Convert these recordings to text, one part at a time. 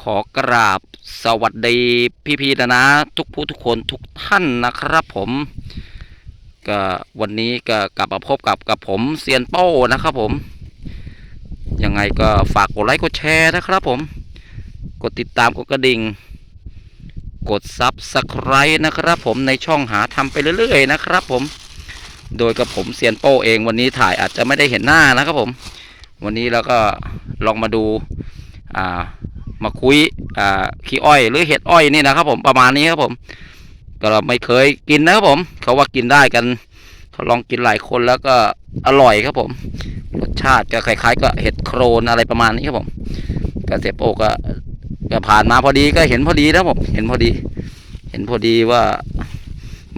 ขอกราบสวัสดีพี่ๆนะนะทุกผู้ทุกคนทุกท่านนะครับผมก็วันนี้ก็กลับมาพบกับกับผมเซียนโป้นะครับผม ยังไงก็ฝากกดไลค์กดแชร์นะครับผม กดติดตามกดกระดิ่ง กดซับสไครต์นะครับผมในช่องหาทำไปเรื่อยๆนะครับผม โดยกับผมเซียนโป้เองวันนี้ถ่ายอาจจะไม่ได้เห็นหน้านะครับผม วันนี้เราก็ลองมาดูอ่า มาคุยอ่าขี้อ้อยหรือเห็ดอ้อยนี่นะครับ ผมประมาณนี้ครับผม ก็เราไม่เคยกินนะครับผม เขาว่ากินได้กันเขาลองกินหลายคนแล้วก็อร่อยครับผม รสชาติก็คล้ายๆกับเห็ดโครนอะไรประมาณนี้ครับผมก็เสียโปก็ก็ผ่านมาพอดีก็เห็นพอดีนะผมเห็นพอดี เห็นพอดีว่า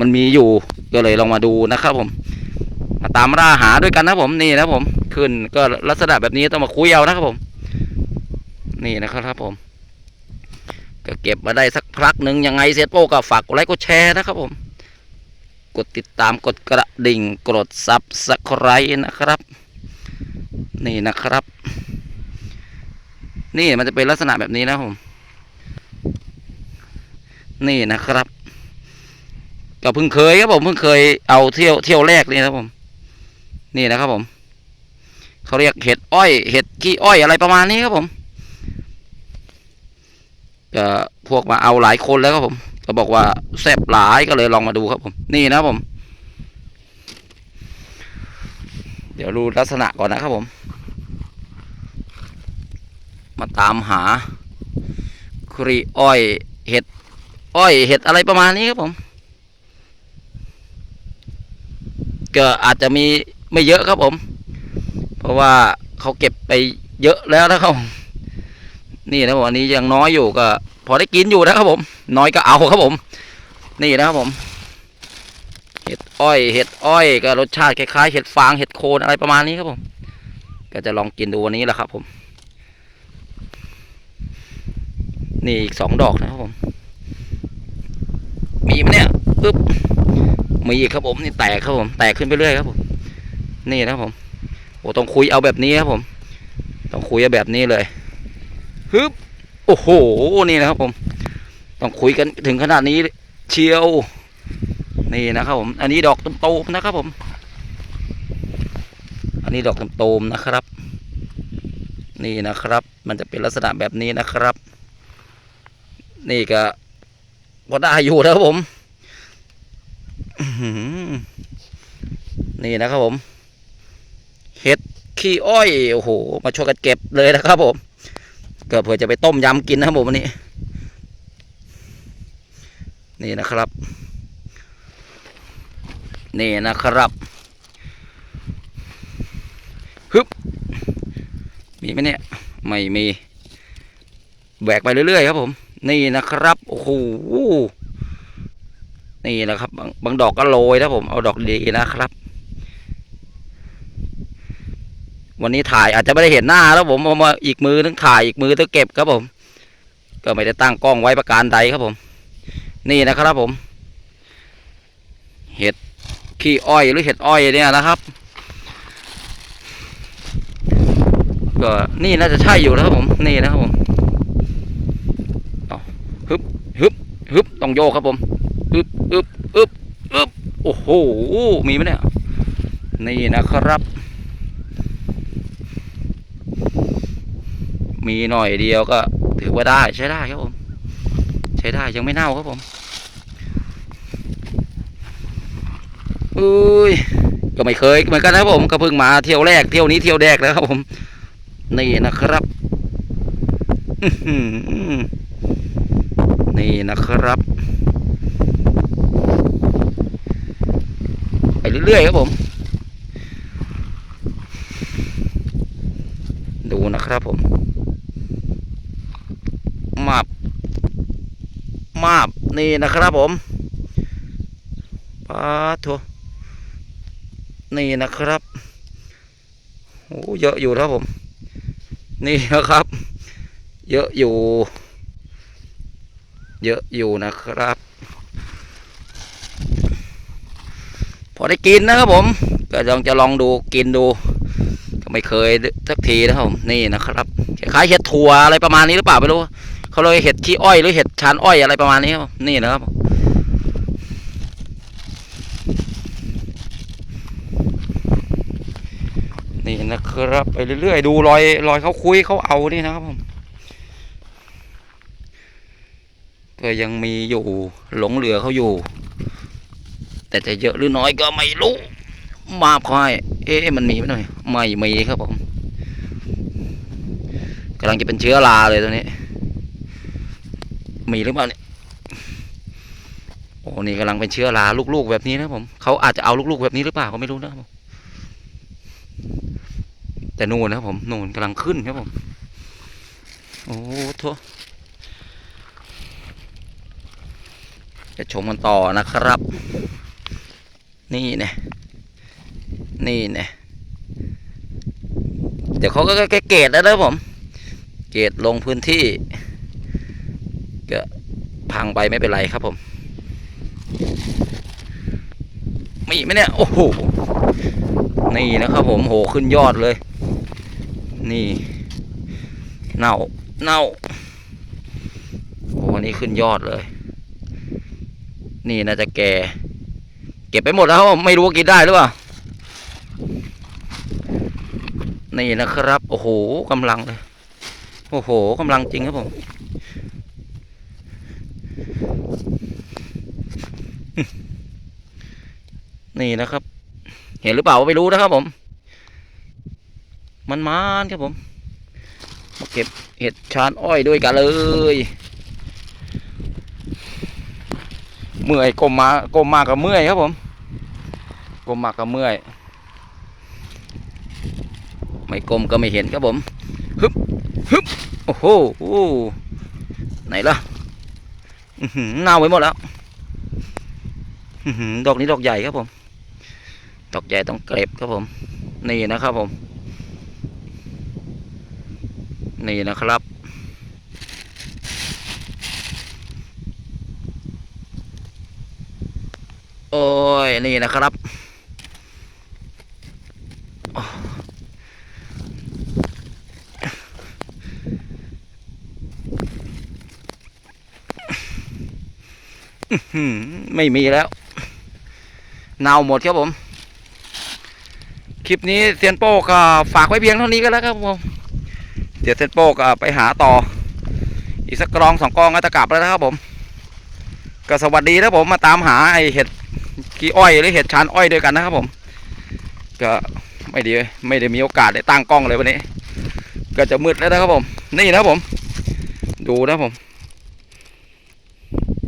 มันมีอยู่ก็เลยลองมาดูนะครับ ผม มาตามล่าหาด้วยกันนะผมนี่นะครับผม ขึ้นก็ลักษณะแบบนี้ต้องมาคุยเอานะครับผม นี่นะครับผม ก็เก็บมาได้สักพักหนึ่งยังไงเซตโป้ก็ฝากกดไลค์กดแชร์นะครับผม กดติดตามกดกระดิ่งกดซับสไครต์นะครับ นี่นะครับ นี่มันจะเป็นลักษณะแบบนี้นะผม นี่นะครับก็เพิ่งเคยครับผมเพิ่งเคยเอาเที่ยวเที่ยวแรกนี่นะครับผม นี่นะครับผมเขาเรียกเห็ดอ้อย เห็ดขี้อ้อยอะไรประมาณนี้ครับผม ก็พวกมาเอาหลายคนแล้วครับผม ก็บอกว่าแซ่บหลายก็เลยลองมาดูครับผม นี่นะผม เดี๋ยวดูลักษณะก่อนนะครับผม มาตามหาครีอ้อยเห็ด อ้อยเห็ดอะไรประมาณนี้ครับผม ก็อาจจะมีไม่เยอะครับผม เพราะว่าเขาเก็บไปเยอะแล้วนะครับผม นี่นะผมอันนี้ยังน้อยอยู่ก็ พอได้กินอยู่นะครับผม น้อยก็เอาครับผม นี่นะครับผม เห็ดอ้อย เห็ดอ้อย ก็รสชาติคล้ายๆเห็ดฟางเห็ดโคนอะไรประมาณนี้ครับผม ก็จะลองกินดูวันนี้แหละครับ ผม นี่อีกสองดอกนะครับผม มีไหมเนี่ยปึ๊บมีอีกครับผมนี่แตกครับผม แตกขึ้นไปเรื่อยครับผม นี่นะครับผมโอ้ต้องคุยเอาแบบนี้ครับผม ต้องคุยเอาแบบนี้เลย ฮึบโอ้โหนี่นะครับผม ต้องคุยกันถึงขนาดนี้เชียว นี่นะครับผม อันนี้ดอกโตมๆนะครับผม อันนี้ดอกโตมๆนะครับ นี่นะครับ มันจะเป็นลักษณะแบบนี้นะครับ นี่ก็พอได้อยู่นะครับผมนี่นะครับผม เห็ดขี้อ้อย โอ้โห มาช่วยกันเก็บเลยนะครับผม ก็เผื่อจะไปต้มยำกินนะครับผมวันนี้ นี่นะครับ นี่นะครับฮึบมีไหมเนี่ย ไม่มีแบกไปเรื่อยๆครับผม นี่นะครับโอ้โหนี่นะครับบางบางดอกก็โรยนะผมเอาดอกดีนะครับ วันนี้ถ่ายอาจจะไม่ได้เห็นหน้าแล้วผมเอามาอีกมือนึงถ่ายอีกมือนึงเก็บครับผม ก็ไม่ได้ตั้งกล้องไว้ประการใดครับผม นี่นะครับผม เห็ดขี้อ้อยหรือเห็ดอ้อยเนี่ยนะครับก็นี่น่าจะใช่อยู่นะครับผมนี่นะครับผมเอฮึบฮึบฮึบต้องโยกครับผมอึบอึบอึบอึบโอ้โหมีไหมเนี่ยนี่นะครับ มีหน่อยเดียวก็ถือว่าได้ใช้ได้ครับผม ใช้ได้ยังไม่เน่าครับผมอุ้ยก็ไม่เคยเหมือนกันนะผมก็เพิ่งมาเที่ยวแรกเที่ยวนี้เที่ยวแรกแล้วครับผม นี่นะครับนี่นะครับ ไปเรื่อยๆครับผม ดูนะครับผม มาบ มาบ นี่นะครับผมปาโถนี่นะครับโอ้เยอะอยู่ครับผม นี่นะครับ เยอะอยู่ เยอะอยู่นะครับ พอได้กินนะครับผม ก็ลองจะลองดูกินดูก็ไม่เคยสักทีนะครับผมนี่นะครับคล้ายๆเห็ดถั่วอะไรประมาณนี้หรือเปล่าไม่รู้ เขาเลยเห็ดขี้อ้อยหรือเห็ดชานอ้อยอะไรประมาณนี้ครับนี่นะครับนี่นะครับ ไปเรื่อยๆดูรอยรอยเขาคุยเขาเอานี่นะครับผมก็ยังมีอยู่หลงเหลือเขาอยู่ แต่จะเยอะหรือน้อยก็ไม่รู้ มาพายเอ๊ะมันมีไหมหน่อยไม่มีครับผมกำลังจะเป็นเชื้อราเลยตัวนี้ มีหรือเปล่าเนี่ยโอ้นี่กำลังเป็นเชื้อราลูกๆแบบนี้นะผมเขาอาจจะเอาลูกๆแบบนี้หรือเปล่าก็ไม่รู้นะผมแต่นู่นนะผมนู่นกำลังขึ้นครับผมโอ้โทจะชมกันต่อนะครับ นี่เนี่ยนี่เนี่ยเดี๋ยวเขาก็แกเกตแล้วนะผม เกตลงพื้นที่ พังไปไม่เป็นไรครับผมมีไหมเนี่ย โอ้โห นี่นะครับผมโหขึ้นยอดเลย นี่ เน่า เน่า โอ้นี่ขึ้นยอดเลย นี่น่าจะแก่ เก็บไปหมดแล้วครับไม่รู้ว่ากินได้หรือเปล่า นี่นะครับ โอ้โหกำลังเลย โอ้โหกำลังจริงครับผม นี่นะครับ เห็นหรือเปล่าไม่รู้นะครับผม มันมานครับผมมาเก็บเห็ดชานอ้อยด้วยกันเลย เมื่อยกลมมากลมมากกับเมื่อยครับผมกลมมากกับเมื่อย ไม่กลมก็ไม่เห็นครับผมฮึบฮึบโอ้โหไหนล่ะอื้อหือเน่าไปหมดแล้วดอกนี้ดอกใหญ่ครับผม ดอกใหญ่ต้องเก็บครับผม นี่นะครับผม นี่นะครับ โอ้ย นี่นะครับไม่มีแล้วเน่าหมดครับผม คลิปนี้เซียนโป้ก็ฝากไว้เพียงเท่านี้ก็แล้วครับผมเดี๋ยวเซียนโป้ก็ไปหาต่อ อีกสักกรองสองกองก็จะกลับแล้วนะครับผม ก็สวัสดีนะผมมาตามหาไอเห็ดกี้อ้อยหรือเห็ดชานอ้อยด้วยกันนะครับผม ก็ไม่ได้ไม่ได้มีโอกาสได้ตั้งกล้องเลยวันนี้ ก็จะมืดแล้วนะครับผม นี่นะครับผม ดูนะผม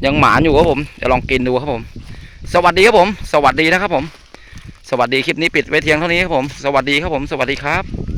ยังหมานอยู่ครับผม จะลองกินดูครับผม สวัสดีครับผม สวัสดีนะครับผม วัสดีคลิปนี้ปิดไว้เทียงเท่านี้ครับผม สวัสดีครับผม สวัสดีครับ